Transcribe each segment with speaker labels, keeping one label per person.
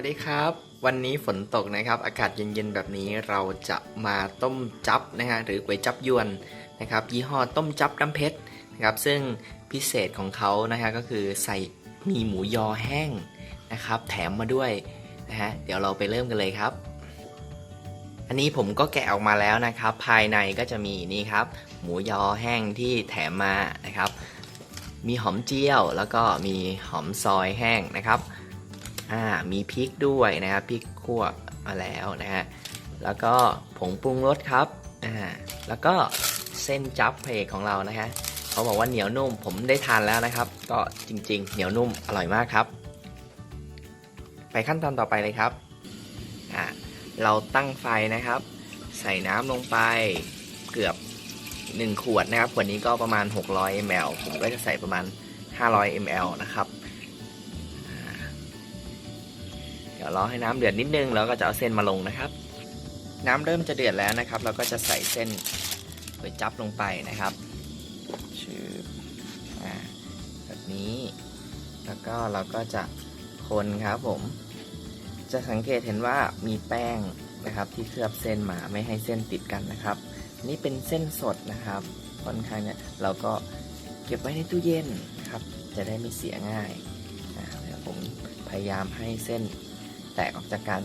Speaker 1: วัสดีครับ วันนี้ฝนตกนะครับ อากาศเย็นๆแบบนี้เราจะมาต้มจับนะฮะหรือก๋วยจับยวนนะครับ ยี่ห้อต้มจับน้ำเพชรนะครับ ซึ่งพิเศษของเขานะฮะก็คือใส่มีหมูยอแห้งนะครับ แถมมาด้วยนะฮะเดี๋ยวเราไปเริ่มกันเลยครับ อันนี้ผมก็แกะออกมาแล้วนะครับ ภายในก็จะมีนี่ครับ หมูยอแห้งที่แถมมานะครับ มีหอมเจียวแล้วก็มีหอมซอยแห้งนะครับ อ่ามีพริกด้วยนะครับพริกคั่วมาแล้วนะฮะแล้วก็ผงปรุงรสครับอ่าแล้วก็เส้นจับเพกของเรานะฮะเขาบอกว่าเหนียวนุ่มผมได้ทานแล้วนะครับ ก็จริง ๆ เหนียวนุ่มอร่อยมากครับ ไปขั้นตอนต่อไปเลยครับอ่าเราตั้งไฟนะครับ ใส่น้ำลงไปเกือบ 1 ขวดนะครับ ขวดนี้ก็ประมาณ 600 ml ผมก็จะใส่ประมาณ 500 ml นะครับ เดี๋ยวรอให้น้ำเดือดนิดนึงแล้วก็จะเอาเส้นมาลงนะครับ น้ำเริ่มจะเดือดแล้วนะครับ เราก็จะใส่เส้นก๋วยจับลงไปนะครับชื่อแบบนี้ แล้วก็เราก็จะคนครับผม จะสังเกตเห็นว่ามีแป้งนะครับ ที่เคลือบเส้นมาไม่ให้เส้นติดกันนะครับ นี่เป็นเส้นสดนะครับค่อนข้างเนี่ยเราก็เก็บไว้ในตู้เย็นนะครับ จะได้ไม่เสียง่ายอ่าเดี๋ยวผมพยายามให้เส้น แตกออกจากกัน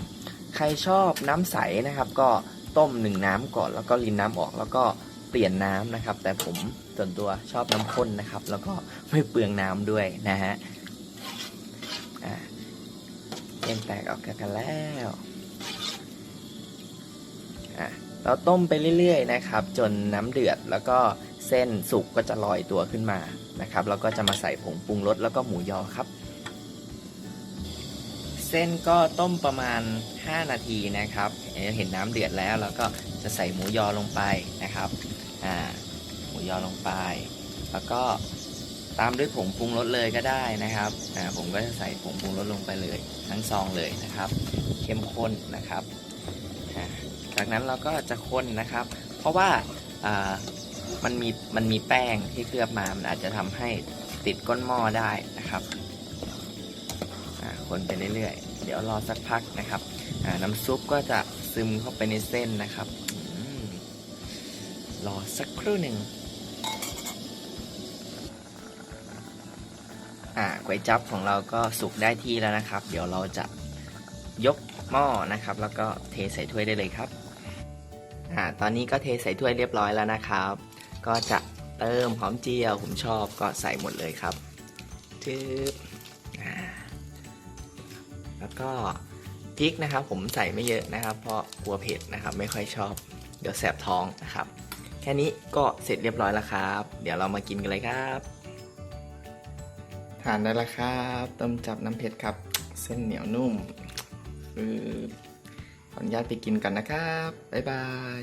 Speaker 1: ใครชอบน้ำใสนะครับ ก็ต้มหนึ่งน้ำก่อนแล้วก็รินน้ำออกแล้วก็เปลี่ยนน้ำนะครับ แต่ผมส่วนตัวชอบน้ำข้นนะครับ แล้วก็ไม่เปลืองน้ำด้วยนะฮะอ่าเส้นแตกออกจากกันแล้วอะเราต้มไปเรื่อยๆนะครับ จนน้ำเดือดแล้วก็เส้นสุกก็จะลอยตัวขึ้นมานะครับ แล้วก็จะมาใส่ผงปรุงรสแล้วก็หมูยอครับ ส้นก็ต้มประมาณ 5 นาทีนะครับ เห็นน้ำเดือดแล้วเราก็จะใส่หมูยอลงไปนะครับอ่าหมูยอลงไป แล้วก็ตามด้วยผงปรุงรสเลยก็ได้นะครับอ่าผมก็จะใส่ผงปรุงรสลงไปเลย ทั้งซองเลยนะครับ เข้มข้นนะครับจากนั้นเราก็จะคนนะครับ เพราะว่ามันมีมันมีแป้งที่เคลือบมา มันอาจจะทำให้ติดก้นหม้อได้นะครับ คนไปเรื่อยๆ เดี๋ยวรอสักพักนะครับน้ำซุปก็จะซึมเข้าไปในเส้นนะครับรอสักครู่หนึ่งอ่าก๋วยจั๊บของเราก็สุกได้ที่แล้วนะครับ เดี๋ยวเราจะยกหม้อนะครับ แล้วก็เทใส่ถ้วยได้เลยครับอ่าตอนนี้ก็เทใส่ถ้วยเรียบร้อยแล้วนะครับ ก็จะเติมหอมเจียวผมชอบก็ใส่หมดเลยครับทึบอ่า แล้วก็พริกนะครับ ผมใส่ไม่เยอะนะครับ เพราะกลัวเผ็ดนะครับ ไม่ค่อยชอบ เดี๋ยวแสบท้องนะครับ แค่นี้ก็เสร็จเรียบร้อยแล้วครับ เดี๋ยวเรามากินกันเลยครับทานได้แล้วครับต้มจับน้ำเผ็ดครับ เส้นเหนียวนุ่มคือขออนุญาตไปกินกันนะครับ บ๊ายบาย